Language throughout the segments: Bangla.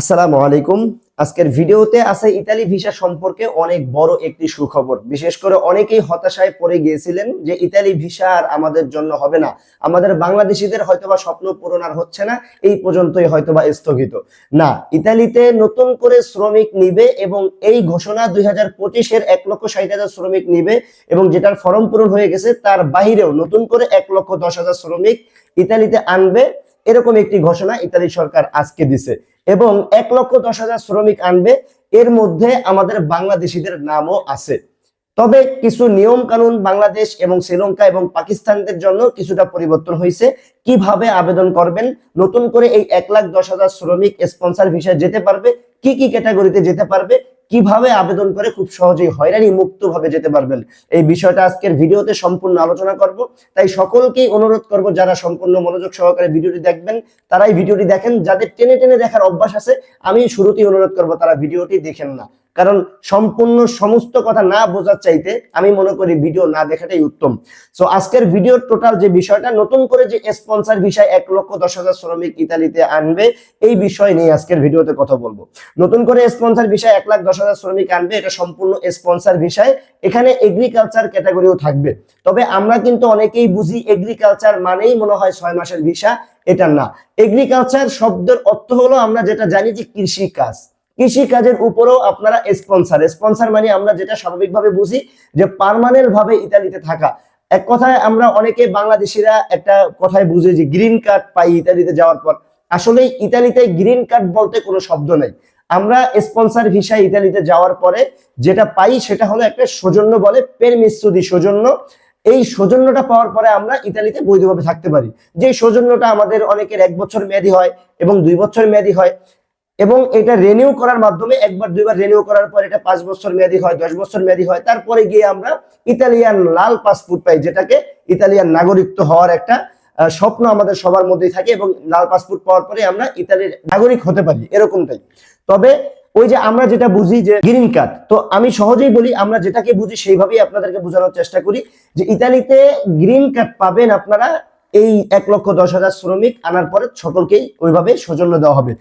আসসালামু আলাইকুম। আজকের ভিডিওতে আছে ইতালি ভিসা সম্পর্কে অনেক বড় একটি সুখবর। বিশেষ করে অনেকেই হতাশায় পড়ে গিয়েছিলেন যে ইতালি ভিসা আর আমাদের জন্য হবে না। আমাদের বাংলাদেশিদের হয়তোবা স্বপ্ন পূরণ আর হচ্ছে না, এই পর্যন্তই হয়তোবা স্থগিত। না, ইতালিতে নতুন করে শ্রমিক নিবে এবং এই ঘোষণা দুই হাজার পঁচিশের এক লক্ষ ষাট হাজার শ্রমিক নিবে এবং যেটার ফর্ম পূরণ হয়ে গেছে, তার বাহিরেও নতুন করে এক লক্ষ দশ হাজার শ্রমিক ইতালিতে আনবে। এরকম একটি ঘোষণা ইতালি সরকার আজকে দিছে। এবং এক লক্ষ দশ হাজার শ্রমিক আনবে, এর মধ্যে আমাদের বাংলাদেশিদের নামও আছে। তবে কিছু নিয়ম কানুন বাংলাদেশ এবং শ্রীলঙ্কা এবং পাকিস্তানদের জন্য কিছুটা পরিবর্তন হয়েছে। কীভাবে আবেদন করবেন? নতুন করে এই এক লাখ দশ হাজার শ্রমিক স্পন্সর ভিসায় যেতে পারবে? কি কি ক্যাটাগরিতে যেতে পারবে? কীভাবে আবেদন করে খুব সহজেই হয়রানি মুক্ত ভাবে যেতে পারবেন? এই বিষয়টা আজকের ভিডিওতে সম্পূর্ণ আলোচনা করব। তাই সকলকেই অনুরোধ করব, যারা সম্পূর্ণ মনোযোগ সহকারে ভিডিওটি দেখবেন, তারাই ভিডিওটি দেখেন। যাদের টেনে টেনে দেখার অভ্যাস আছে, আমি শুরুতেই অনুরোধ করব, তারা ভিডিওটি দেখেন না। কারণ সম্পূর্ণ সমস্ত কথা না বোঝার চাইতে আমি মনে করি ভিডিও না দেখাটাই উত্তম। সো আজকের ভিডিওর টোটাল যে বিষয়টা, নতুন করে যে স্পন্সর বিষয় এক লক্ষ দশ হাজার শ্রমিক ইতালিতে আনবে, এই বিষয় নিয়ে আজকের ভিডিওতে কথা বলব। নতুন করে স্পন্সর বিষয় এক লাখ দশ হাজার শ্রমিক আনবে, এটা সম্পূর্ণ স্পন্সর বিষয়। এখানে এগ্রিকালচার ক্যাটাগরিও থাকবে। তবে আমরা কিন্তু অনেকেই বুঝি এগ্রিকালচার মানেই মনে হয় ছয় মাসের ভিসা, এটা না। এগ্রিকালচার শব্দের অর্থ হলো আমরা যেটা জানি যে কৃষি কাজ কৃষি কাজের উপরেও আপনারা স্পন্সর স্পন্সর মানে আমরা যেটা স্বাভাবিকভাবে বুঝি যে পার্মানেন্ট ভাবে ইতালিতে থাকা। এক কথায় আমরা অনেকে বাংলাদেশিরা একটা কথায় বুঝি যে গ্রিন কার্ড পাই ইতালিতে যাওয়ার পর। আসলে ইতালিতে গ্রিন কার্ড বলতে কোনো শব্দ নেই। আমরা স্পন্সর ভিসা ইতালিতে যাওয়ার পরে যেটা পাই সেটা হলো একটা সৌজন্য বলে পেরমিসুদি সৌজন্য। এই সৌজন্যটা পাওয়ার পরে আমরা ইতালিতে বৈধভাবে থাকতে পারি। যে সৌজন্যটা আমাদের অনেকের এক বছর মেয়াদি হয় এবং দুই বছর মেয়াদি হয় এবং এটা রেনিউ করার মাধ্যমে একবার, দুইবার রেনিউ করার পর এটা পাঁচ বছর মেয়াদি হয়, দশ বছর মেয়াদি হয়। তারপরে গিয়ে আমরা ইতালিয়ান লাল পাসপোর্ট পাই, যেটাকে ইতালিয়ান নাগরিকত্ব হওয়ার একটা স্বপ্ন আমাদের সবার মধ্যেই থাকে এবং লাল পাসপোর্ট পাওয়ার পরে আমরা ইতালির নাগরিক হতে পারি, এরকমটাই। তবে ওই যে আমরা যেটা বুঝি যে গ্রিন কার্ড, তো আমি সহজেই বলি আমরা যেটাকে বুঝি সেইভাবেই আপনাদেরকে বোঝানোর চেষ্টা করি যে ইতালিতে গ্রিন কার্ড পাবেন আপনারা এই এক লক্ষ দশ হাজার শ্রমিক, আনার পরে সকলকেই ওইভাবে সৌজন্য দেওয়া হবে।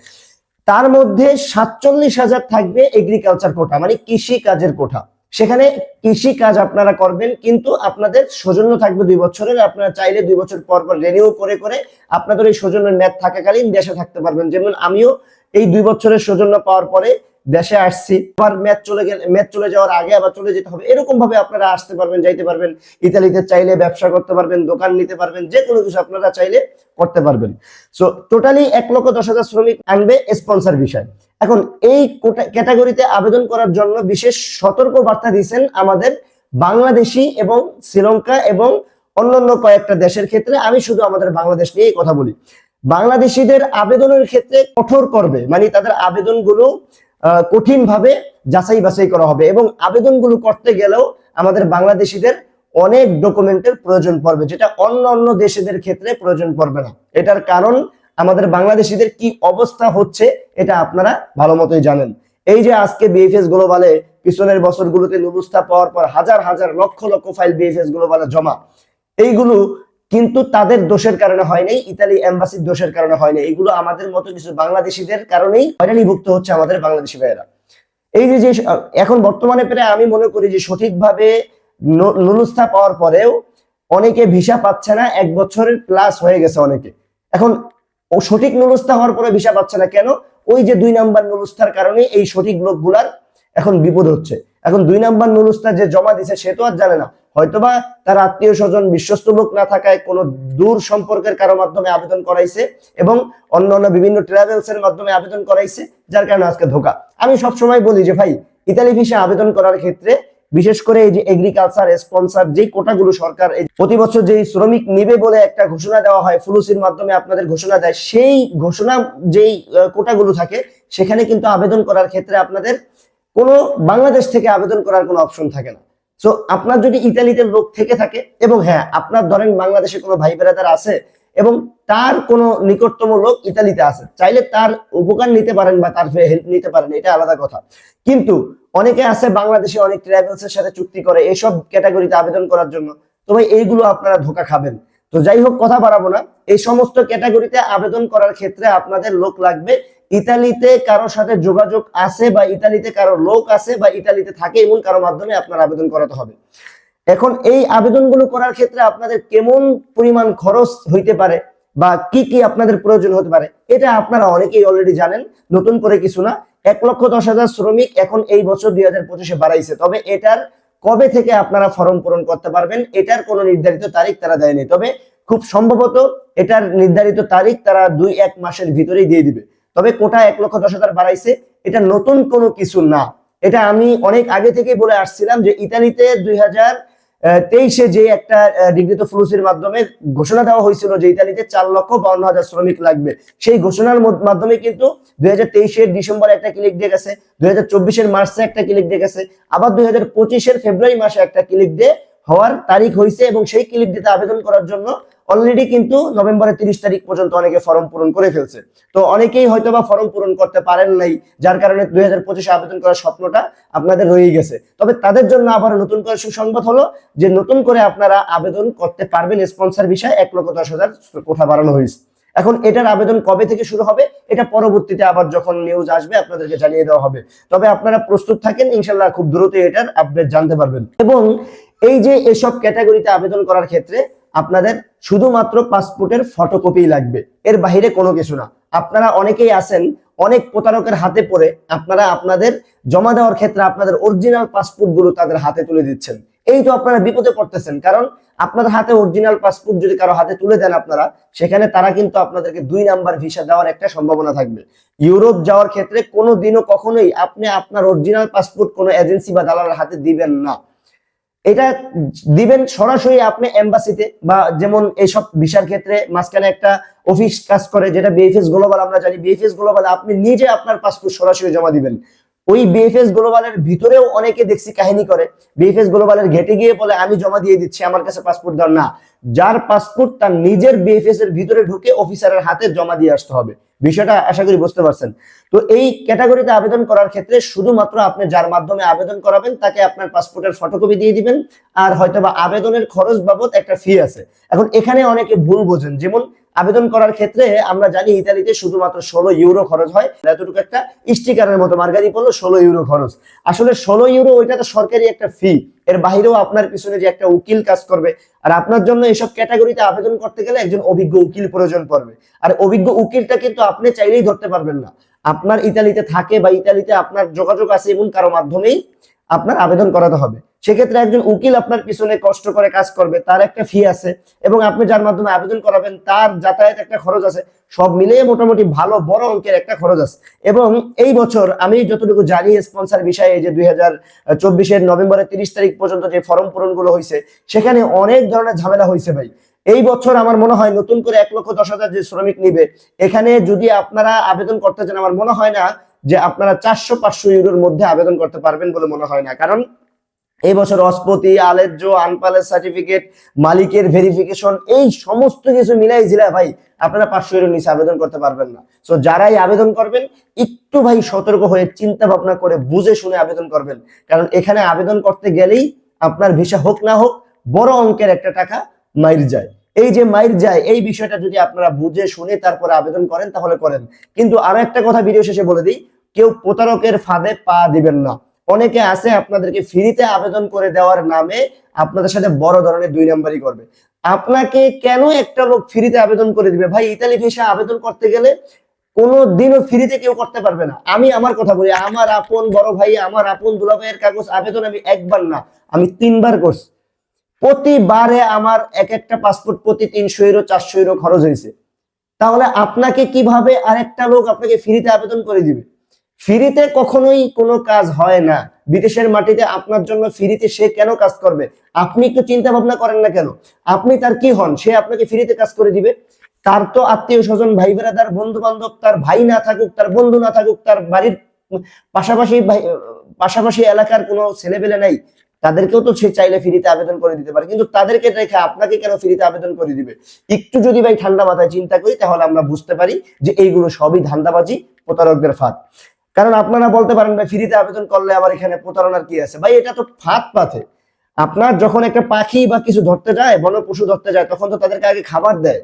তার মধ্যে সাতচল্লিশ হাজার থাকবে এগ্রিকালচার কোটা মানে কৃষি কাজের কোঠা সেখানে কৃষি কাজ আপনারা করবেন, কিন্তু আপনাদের সৌজন্য থাকবে দুই বছরের, আপনারা চাইলে দুই বছর পর পর রেনিউ করে করে আপনাদের এই সৌজন্যের মেয়াদ থাকাকালীন দেশে থাকতে পারবেন। যেমন আমিও এই দুই বছরের সৌজন্য পাওয়ার পরে দেশে আসছি, আবার ম্যাচ চলে গেলে ম্যাচ চলে যাওয়ার আগে আবার চলে যেতে হবে। এরকম ভাবে আপনারা আসতে পারবেন, যাইতে পারবেন। ইতালিতে চাইলে ব্যবসা করতে পারবেন, দোকান নিতে পারবেন, যে কোনো কিছু আপনারা চাইলে করতে পারবেন। সো টোটালি এক লক্ষ দশ হাজার শ্রমিক আনবে স্পন্সর বিষয়। এখন এই ক্যাটাগরিতে আবেদন করার জন্য বিশেষ সতর্ক বার্তা দিয়েছেন আমাদের বাংলাদেশি এবং শ্রীলঙ্কা এবং অন্যান্য কয়েকটা দেশের ক্ষেত্রে। আমি শুধু আমাদের বাংলাদেশ নিয়েই কথা বলি। বাংলাদেশিদের আবেদনের ক্ষেত্রে কঠোর করবে মানে তাদের আবেদনগুলো কঠিন ভাবে যাচাই বাছাই করা হবে এবং আবেদনগুলো করতে গেলেও আমাদের বাংলাদেশিদের অনেক ডকুমেন্টের প্রয়োজন পড়বে, যেটা অন্য অন্য দেশেদের ক্ষেত্রে প্রয়োজন পড়বে না। এটার কারণ আমাদের বাংলাদেশিদের কি অবস্থা হচ্ছে, এটা আপনারা ভালো মতোই জানেন। এই যে আজকে বিএফএস গ্লোবালে পিছনের বছরগুলোতে নুবস্থা পাওয়ার পর হাজার হাজার লক্ষ লক্ষ ফাইল বিএফএস গ্লোবালে জমা। এইগুলো কিন্তু তাদের দোষের কারণে হয়নি, ইতালি এম্বাসির দোষের কারণে হয়নি। এগুলো আমাদের মতো কিছু বাংলাদেশিদের কারণেই হয়রানিভুক্ত হচ্ছে আমাদের বাংলাদেশি ভাইয়েরা। এই যে যে, এখন বর্তমানে প্রায় আমি মনে করি যে সঠিকভাবে নুরুস্থা পাওয়ার পরেও অনেকে ভিসা পাচ্ছে না, এক বছরের প্লাস হয়ে গেছে অনেকে। এখন ও সঠিক নুরুস্থা হওয়ার পরে ভিসা পাচ্ছে না কেন? ওই যে দুই নাম্বার নুরুস্থার কারণে এই সঠিক লোকগুলার এখন বিপদ হচ্ছে। এখন দুই নাম্বার নুরুস্তা যে জমা দিছে সে তো আর জানে না। হয়তোবা তার আত্মীয় স্বজন বিশ্বস্ত লোক না থাকায় কোনো দূর সম্পর্কের কারও মাধ্যমে আবেদন করাইছে এবং অন্য অন্য বিভিন্ন ট্রাভেলস এর মাধ্যমে আবেদন করাইছে, যার কারণে আজকে ধোকা। আমি সব সময় বলি যে, ভাই, ইতালি ভিসা আবেদন করার ক্ষেত্রে বিশেষ করে এই যে এগ্রিকালচার স্পন্সর যেই কোটাগুলো সরকার প্রতি বছর যেই শ্রমিক নিবে বলে একটা ঘোষণা দেওয়া হয় ফুলুসির মাধ্যমে আপনাদের ঘোষণা দেয়, সেই ঘোষণা যেই কোটাগুলো থাকে, সেখানে কিন্তু আবেদন করার ক্ষেত্রে আপনাদের কোনো বাংলাদেশ থেকে আবেদন করার কোনো অপশন থাকে না। সো আপনার যদি ইতালিতে লোক থেকে থাকে, এবং হ্যাঁ আপনার ধরেন বাংলাদেশে কোনো ভাই বেড়াদার আছে, এবং তার কোনো নিকটতম লোক ইতালিতে আছে, চাইলে তার উপকার নিতে পারেন বা তার হেল্প নিতে পারেন, এটা আলাদা কথা। কিন্তু অনেকে আছে বাংলাদেশে অনেক ট্রাভেলস এর সাথে চুক্তি করে এইসব ক্যাটাগরিতে আবেদন করার জন্য। তো ভাই, এইগুলো আপনারা ধোকা খাবেন। তো যাই হোক, কথা বাড়াবো না। এই সমস্ত ক্যাটাগরিতে আবেদন করার ক্ষেত্রে আপনাদের লোক লাগবে ইতালিতে কারোর সাথে যোগাযোগ আছে বা ইতালিতে কারও লোক আছে বা ইতালিতে থাকে এমন কারও মাধ্যমে আপনার আবেদন করাতে হবে। এখন এই আবেদনগুলো করার ক্ষেত্রে আপনাদের কেমন পরিমাণ খরচ হইতে পারে বা কি কি আপনাদের প্রয়োজন হতে পারে, এটা আপনারা অনেকেই অলরেডি জানেন, নতুন করে কিছু না। এক লক্ষ দশ হাজার শ্রমিক এখন এই বছর দুই হাজার পঁচিশে বাড়াইছে, তবে এটার কবে থেকে আপনারা ফর্ম পূরণ করতে পারবেন, এটার কোনো নির্ধারিত তারিখ তারা দেয়নি, তবে খুব সম্ভবত এটার নির্ধারিত তারিখ তারা দুই এক মাসের ভিতরেই দিয়ে দিবে। তবে কোটা এক লক্ষ দশ হাজার বাড়াইছে, এটা নতুন কোনো কিছু না। এটা আমি অনেক আগে থেকেই বলে আসছিলাম যে ইতালিতে দুই হাজার তেইশে যে একটা ডিগ্রিত ফ্লুসির মাধ্যমে ঘোষণা দেওয়া হয়েছিল যে ইতালিতে চার লক্ষ বাউন্ন হাজার শ্রমিক লাগবে। সেই ঘোষণার মাধ্যমে কিন্তু দুই হাজার তেইশের ডিসেম্বরে একটা ক্লিক দিয়ে গেছে, দুই হাজার চব্বিশের মার্চে একটা ক্লিক দিয়ে গেছে, আবার দুই হাজার পঁচিশের ফেব্রুয়ারি মাসে একটা ক্লিক দিয়ে হওয়ার তারিখ হয়েছে এবং সেই ক্লিক দিতে আবেদন করার জন্য অলরেডি কিন্তু নভেম্বরের তিরিশ তারিখ পর্যন্ত অনেকে ফর্ম পূরণ করে ফেলছে। তো অনেকেই হয়তো বা ফর্ম পূরণ করতে পারেন নাই, যার কারণে দুই হাজার পঁচিশে আবেদন করার স্বপ্নটা আপনাদের রয়ে গেছে। তবে তাদের জন্য আবার নতুন করে সুসংবাদ হলো যে নতুন করে আপনারা আবেদন করতে পারবেন স্পন্সর বিষয়ে এক লক্ষ দশ হাজার কোঠা বাড়ানো হয়েছে। এখন এটার আবেদন কবে থেকে শুরু হবে, এটা পরবর্তীতে আবার যখন নিউজ আসবে আপনাদেরকে জানিয়ে দেওয়া হবে। তবে আপনারা প্রস্তুত থাকেন ইনশাল্লাহ খুব দ্রুত এটার আপডেট জানতে পারবেন। এবং এই যে এসব ক্যাটাগরিতে আবেদন করার ক্ষেত্রে আপনাদের শুধুমাত্র পাসপোর্টের ফটোকপি লাগবে। এর বাইরে কোনো কিছু না। আপনারা অনেকেই আছেন, অনেক প্রতারকের হাতে পড়ে আপনারা আপনাদের জমা দেওয়ার ক্ষেত্রে আপনাদের অরিজিনাল পাসপোর্টগুলো তাদের হাতে তুলে দিচ্ছেন। এই তো আপনারা বিপদে পড়তেছেন, কারণ আপনাদের হাতে অরিজিনাল পাসপোর্ট যদি কারও হাতে তুলে দেন আপনারা, সেখানে তারা কিন্তু আপনাদেরকে দুই নাম্বার ভিসা দেওয়ার একটা সম্ভাবনা থাকবে। ইউরোপ যাওয়ার ক্ষেত্রে কোনো দিনও কখনোই আপনি আপনার অরিজিনাল পাসপোর্ট কোনো এজেন্সি বা দালালের হাতে দিবেন না। এটা দিবেন সরাসরি আপনি এম্বাসিতে বা যেমন এইসব ভিসার ক্ষেত্রে মাঝখানে একটা অফিস কাজ করে, যেটা বিএফএস গ্লোবাল আমরা জানি বিএফএস গ্লোবাল আপনি নিজে আপনার পাসপোর্ট সরাসরি জমা দিবেন। ওই বিএফএস গ্লোবালের ভিতরেও অনেকে দেখছি কাহিনী করে। বিএফএস গ্লোবালের ঘেটে গিয়ে বলে, আমি জমা দিয়ে দিচ্ছি, আমার কাছে পাসপোর্ট দেওয়ার না, যার পাসপোর্ট তার নিজের বিএফএস এর ভিতরে ঢুকে অফিসারের হাতে জমা দিয়ে আসতে হবে। বিষয়টা আশা করি বুঝতে পারছেন। তো এই ক্যাটাগরিতে আবেদন করার ক্ষেত্রে শুধুমাত্র আপনি যার মাধ্যমে আবেদন করাবেন, তাকে আপনার পাসপোর্টের ফটোকপি দিয়ে দিবেন, আর হয়তোবা আবেদনের খরচ বাবদ একটা ফি আছে। এখন এখানে অনেকে ভুল বোঝেন। যেমন আবেদন করার ক্ষেত্রে আমরা জানি ইতালিতে শুধুমাত্র ষোলো ইউরো খরচ হয়। এতটুকু একটা স্টিকারের মতো মার্গারি পড়ল, ষোলো ইউরো খরচ। আসলে ষোলো ইউরো ওইটা তো সরকারি একটা ফি এর বাইরেও আপনার পিছনে যে একটা উকিল কাজ করবে, আর আপনার জন্য এসব ক্যাটাগরিতে আবেদন করতে গেলে একজন অভিজ্ঞ উকিল প্রয়োজন পড়বে। আর অভিজ্ঞ উকিলটা কিন্তু আপনি চাইলেই ধরতে পারবেন না। আপনার ইতালিতে থাকে বা ইতালিতে আপনার যোগাযোগ আছে এবং কারও মাধ্যমেই আপনার আবেদন করাতে হবে। সেক্ষেত্রে একজন উকিল আপনার পিছনে কষ্ট করে কাজ করবে, তার একটা ফি আছে এবং আপনি যার মাধ্যমে আবেদন করাবেন, তার যাতায়াত একটা খরচ আছে, সব মিলিয়ে মোটামুটি ভালো, বড় অঙ্কের একটা খরচ আছে। এবং এই বছর আমি যতটুকু জানি স্পন্সর বিষয়ে যে দুই হাজার চব্বিশের নভেম্বরের তিরিশ তারিখ পর্যন্ত যে ফর্ম পূরণগুলো হয়েছে সেখানে অনেক ধরনের ঝামেলা হয়েছে ভাই। এই বছর আমার মনে হয় নতুন করে এক লক্ষ দশ হাজার যে শ্রমিক নিবে, এখানে যদি আপনারা আবেদন করতে চান, আমার মনে হয় না যে আপনারা চারশো পাঁচশো ইউরোর মধ্যে আবেদন করতে পারবেন বলে মনে হয় না। কারণ এই বছর অস্পতি আলেজ্য আনপালের সার্টিফিকেট মালিকের ভেরিফিকেশন এই সমস্ত কিছু মিলাই জিলা ভাই, আপনারা পাঁচশো ইউরোর নিচে আবেদন করতে পারবেন না। তো যারাই আবেদন করবেন, একটু ভাই সতর্ক হয়ে চিন্তা ভাবনা করে বুঝে শুনে আবেদন করবেন। কারণ এখানে আবেদন করতে গেলেই আপনার ভিসা হোক না হোক, বড় অঙ্কের একটা টাকা মাইর যায়। এই যে মাইর যায়, এই বিষয়টা যদি আপনারা বুঝে শুনে তারপরে আবেদন করেন, তাহলে করেন। কিন্তু আরও একটা কথা ভিডিও শেষে বলে দিই, কেউ প্রতারকের ফাঁদে পা দিবেন না। অনেকে আছে আপনাদেরকে ফ্রিতে আবেদন করে দেওয়ার নামে আপনাদের সাথে বড় ধরনের দুই নাম্বারই করবে। আপনাকে কেন একটা লোক ফ্রিতে আবেদন করে দিবে? ভাই, ইতালি ভিসা আবেদন করতে গেলে কোনো দিনও ফ্রিতে কেউ করতে পারবে না। আমি আমার কথা বলি, আমার আপন বড় ভাই, আমার আপন দুলাভাইয়ের কাগজ আবেদন আমি একবার না, আমি তিনবার করছি। প্রতিবারে আমার এক একটা পাসপোর্ট প্রতি তিনশো ইউরো, চারশো ইউরো খরচ হয়েছে। তাহলে আপনাকে কীভাবে আরেকটা লোক আপনাকে ফ্রিতে আবেদন করে দিবে? ফ্রিতে কখনোই কোনো কাজ হয় না। বিদেশের মাটিতে আপনার জন্য ফ্রিতে সে কেন কাজ করবে? আপনি একটু চিন্তা ভাবনা করেন না কেন? আপনি তার কি হন? সে আপনাকে ফ্রিতে কাজ করে দিবে। তার তো আত্মীয় স্বজন, ভাই বেড়াদার বন্ধু বান্ধব তার ভাই না থাকুক, তার বন্ধু না থাকুক, তার বাড়ির পাশাপাশি পাশাপাশি এলাকার কোনো ছেলেপেলে নাই। তাদেরকেও তো সে চাইলে ফ্রিতে আবেদন করে দিতে পারে। কিন্তু তাদেরকে রেখে আপনাকে কেন ফ্রিতে আবেদন করে দিবে? একটু যদি ভাই ঠান্ডা মাথায় চিন্তা করি, তাহলে আমরা বুঝতে পারি যে এইগুলো সবই ধান্দাবাজি, প্রতারকদের ফাঁদ। কারণ আপনারা বলতে পারেন, ভাই, ফ্রিতে আবেদন করলে আবার এখানে প্রতারণার কি আছে? ভাই, এটা তো ফাঁদ পাথে আপনার যখন একটা পাখি বা কিছু ধরতে যায় বন পশু ধরতে যায়, তখন তো তাদেরকে আগে খাবার দেয়।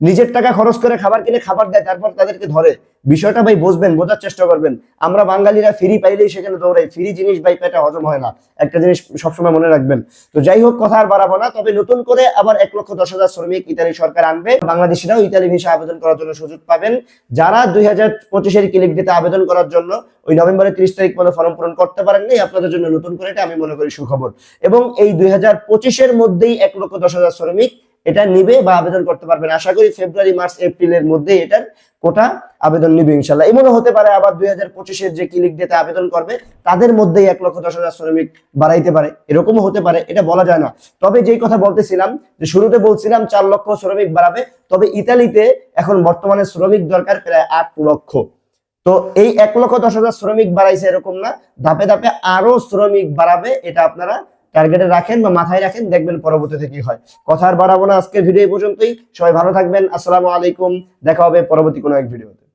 নিজের টাকা খরচ করে খাবার কিনে খাবার দেয়, তারপর তাদেরকে ধরে। বিষয়টা ভাই বুঝবেন, বোঝার চেষ্টা করবেন। আমরা বাঙালিরা ফ্রি পাইলেই সেখানে দৌড়াই। ফ্রি জিনিস ভাই পেটে হজম হয় না। একটা জিনিস সবসময় মনে রাখবেন। তো যাই হোক, কথা আর বাড়াবো না। তবে নতুন করে আবার এক লক্ষ দশ হাজার শ্রমিক ইতালি সরকার আনবে। বাংলাদেশিরাও ইতালি ভিসা আবেদন করার জন্য সুযোগ পাবেন। যারা দুই হাজার পঁচিশের ক্লিক দিতে আবেদন করার জন্য ওই নভেম্বরের ত্রিশ তারিখ পর্যন্ত ফর্ম পূরণ করতে পারেননি, আপনাদের জন্য নতুন করে এটা আমি মনে করি সুখবর। এবং এই দুই হাজার পঁচিশের মধ্যেই এক লক্ষ দশ হাজার শ্রমিক এটা নিবে বা আবেদন করতে পারবেন। আশা করি ফেব্রুয়ারি, মার্চ, এপ্রিলের মধ্যে এটার কোটা আবেদন নিবে ইনশাল্লাহ এমনও হতে পারে আবার দুই হাজার পঁচিশের যে ক্লিক ডেতে আবেদন করবে, তাদের মধ্যেই এক লক্ষ দশ হাজার শ্রমিক বাড়াইতে পারে। এরকমও হতে পারে, এটা বলা যায় না। তবে যেই কথা বলতেছিলাম, যে শুরুতে বলছিলাম চার লক্ষ শ্রমিক বাড়াবে, তবে ইতালিতে এখন বর্তমানে শ্রমিক দরকার প্রায় আট লক্ষ। তো এই এক লক্ষ দশ হাজার শ্রমিক বাড়াইছে এরকম না। ধাপে ধাপে আরও শ্রমিক বাড়াবে, এটা আপনারা টার্গেটে রাখেন বা মাথায় রাখেন, দেখবেন পরবর্তীতে কি হয়। কথা আর বাড়াবো না আজকের ভিডিও পর্যন্তই। সবাই ভালো থাকবেন। আসসালামু আলাইকুম। দেখা হবে পরবর্তী কোনো এক ভিডিওতে।